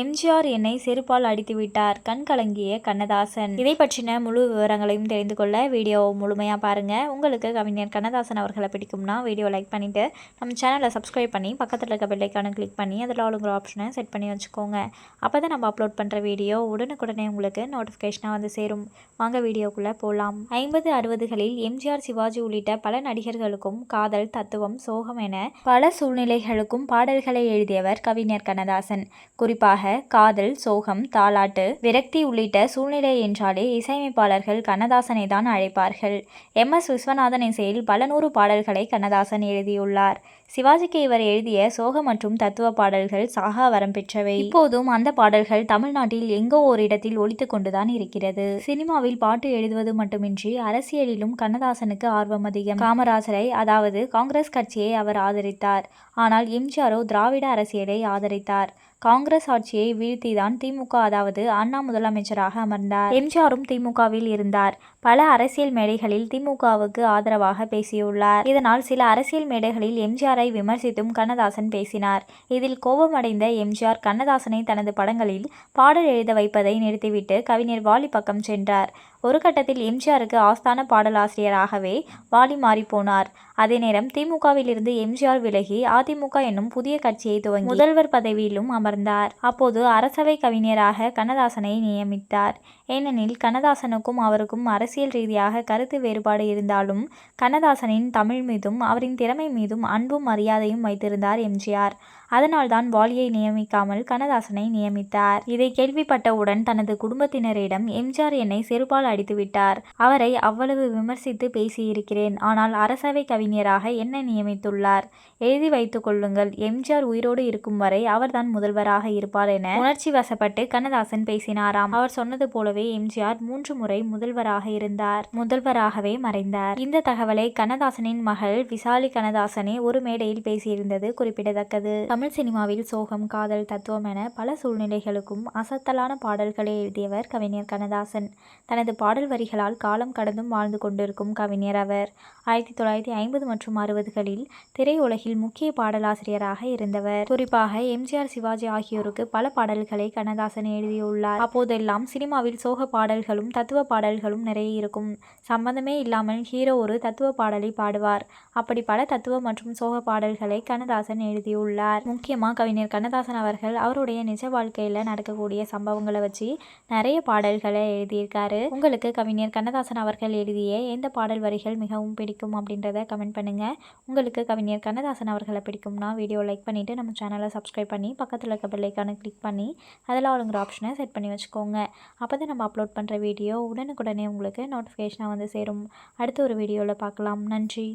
எம்ஜிஆர் என்னை செருப்பால் அடித்து விட்டார். கண் கலங்கிய கண்ணதாசன். இதை பற்றின முழு விவரங்களையும் தெரிந்து கொள்ள வீடியோ முழுமையாக பாருங்கள் உங்களுக்கு கவிஞர் கண்ணதாசன் அவர்களை பிடிக்கும்னா வீடியோ லைக் பண்ணிவிட்டு நம்ம சேனலை சப்ஸ்கிரைப் பண்ணி பக்கத்தில் இருக்க பெல்லைக்கான கிளிக் பண்ணி அதில் ஆளுங்கிற ஆப்ஷனை செட் பண்ணி வச்சுக்கோங்க. அப்போ தான் நம்ம அப்லோட் பண்ணுற வீடியோ உடனுக்குடனே உங்களுக்கு நோட்டிஃபிகேஷனாக வந்து சேரும். வாங்க வீடியோக்குள்ளே போகலாம் ஐம்பது அறுபதுகளில் எம்ஜிஆர் சிவாஜி உள்ளிட்ட பல நடிகர்களுக்கும் காதல் தத்துவம் சோகம் என பல சூழ்நிலைகளுக்கும் பாடல்களை எழுதியவர் கவிஞர் கண்ணதாசன். குறிப்பாக காதல் சோகம் தாலாட்டு விரக்தி உள்ளிட்ட சூழ்நிலை என்றாலே இசையமைப்பாளர்கள் கண்ணதாசனை தான் அழைப்பார்கள். எம். எஸ். விஸ்வநாதன் இசையில் பல நூறு பாடல்களை கண்ணதாசன் எழுதியுள்ளார். சிவாஜிக்கு இவர் எழுதிய சோக மற்றும் தத்துவ பாடல்கள் சாகா வரம் பெற்றவை. இப்போதும் அந்த பாடல்கள் தமிழ்நாட்டில் எங்கோ ஓரிடத்தில் ஒழித்து கொண்டுதான் இருக்கிறது. சினிமாவில் பாட்டு எழுதுவது மட்டுமின்றி அரசியலிலும் கண்ணதாசனுக்கு ஆர்வம் அதிகம். காமராஜரை அதாவது காங்கிரஸ் கட்சியை அவர் ஆதரித்தார். ஆனால் எம்ஜிஆரோ திராவிட அரசியலை ஆதரித்தார். காங்கிரஸ் ஆட்சி ஆட்சியை வீழ்த்திதான் திமுக அதாவது அண்ணா முதலமைச்சராக அமர்ந்தார். எம்ஜிஆரும் திமுகவில் இருந்தார். பல அரசியல் மேடைகளில் திமுகவுக்கு ஆதரவாக பேசியுள்ளார். இதனால் சில அரசியல் மேடைகளில் எம்ஜிஆரை விமர்சித்தும் கண்ணதாசன் பேசினார். இதில் கோபமடைந்த எம்ஜிஆர் கண்ணதாசனை தனது படங்களில் பாடல் எழுத வைப்பதை நிறுத்திவிட்டு கவிஞர் வாலி பக்கம் சென்றார். ஒரு கட்டத்தில் எம்ஜிஆருக்கு ஆஸ்தான பாடலாசிரியராகவே வாலி மாறிப்போனார் அதே நேரம் திமுகவில் இருந்து எம்ஜிஆர் விலகி அதிமுக என்னும் புதிய கட்சியை துவங்கி முதல்வர் பதவியிலும் அமர்ந்தார். அப்போது அரசவை கவிஞராக கண்ணதாசனை நியமித்தார். ஏனெனில் கண்ணதாசனுக்கும் அவருக்கும் அரசியல் ரீதியாக கருத்து வேறுபாடு இருந்தாலும் கண்ணதாசனின் தமிழ் மீதும் அவரின் திறமை மீதும் அன்பும் மரியாதையும் வைத்திருந்தார் எம்ஜிஆர். அதனால்தான் வாலியை நியமிக்காமல் கண்ணதாசனை நியமித்தார். இதை கேள்விப்பட்டவுடன் தனது குடும்பத்தினரிடம் எம்ஜிஆர் என்னை செருப்பால் அடித்துவிட்டார் அவரை அவ்வளவு விமர்சித்து பேசியிருக்கிறேன். ஆனால் அரசவை கவிஞராக என்னை நியமித்துள்ளார். எழுதி வைத்துக் கொள்ளுங்கள் எம்ஜிஆர் உயிரோடு இருக்கும் வரை அவர்தான் முதல்வராக இருப்பார் என உணர்ச்சி வசப்பட்டு கண்ணதாசன் பேசினாராம். அவர் சொன்னது போலவே எம்ஜிஆர் மூன்று முறை முதல்வராக இருந்தார். முதல்வராகவே மறைந்தார். இந்த தகவலை கண்ணதாசனின் மகள் விசாலி கண்ணதாசனே ஒரு மேடையில் பேசியிருந்தது குறிப்பிடத்தக்கது. தமிழ் சினிமாவில் சோகம் காதல் தத்துவம் என பல சூழ்நிலைகளுக்கும் அசத்தலான பாடல்களை எழுதியவர் கவிஞர் கண்ணதாசன். தனது பாடல் வரிகளால் காலம் கடந்தும் வாழ்ந்து கொண்டிருக்கும் கவிஞர் அவர். ஆயிரத்தி தொள்ளாயிரத்தி ஐம்பது மற்றும் அறுபதுகளில் திரையுலகில் முக்கிய பாடலாசிரியராக இருந்தவர். குறிப்பாக எம்ஜிஆர் சிவாஜி ஆகியோருக்கு பல பாடல்களை கண்ணதாசன் எழுதியுள்ளார். அப்போதெல்லாம் சினிமாவில் சோக பாடல்களும் தத்துவ பாடல்களும் நிறைய இருக்கும். சம்பந்தமே இல்லாமல் ஹீரோ ஒரு தத்துவ பாடலை பாடுவார். அப்படி பல தத்துவ மற்றும் சோக பாடல்களை கண்ணதாசன் எழுதியுள்ளார். முக்கியமாக கவிஞர் கண்ணதாசன் அவர்கள் அவருடைய நிஜ வாழ்க்கையில் நடக்கக்கூடிய சம்பவங்களை வச்சு நிறைய பாடல்களை எழுதியிருக்காரு. உங்களுக்கு கவிஞர் கண்ணதாசன் அவர்கள் எழுதிய எந்த பாடல் வரிகள் மிகவும் பிடிக்கும் அப்படின்றத கமெண்ட் பண்ணுங்கள் உங்களுக்கு கவிஞர் கண்ணதாசன் அவர்களை பிடிக்கும்னா வீடியோ லைக் பண்ணிவிட்டு நம்ம சேனலை சப்ஸ்கிரைப் பண்ணி பக்கத்தில் இருக்க பெல்லைக்கான கிளிக் பண்ணி அதில் அவளுங்கிற ஆப்ஷனை செட் பண்ணி வச்சுக்கோங்க. அப்போ தான் நம்ம அப்லோட் பண்ணுற வீடியோ உடனுக்குடனே உங்களுக்கு நோட்டிஃபிகேஷனாக வந்து சேரும். அடுத்த ஒரு வீடியோவில் பார்க்கலாம். நன்றி.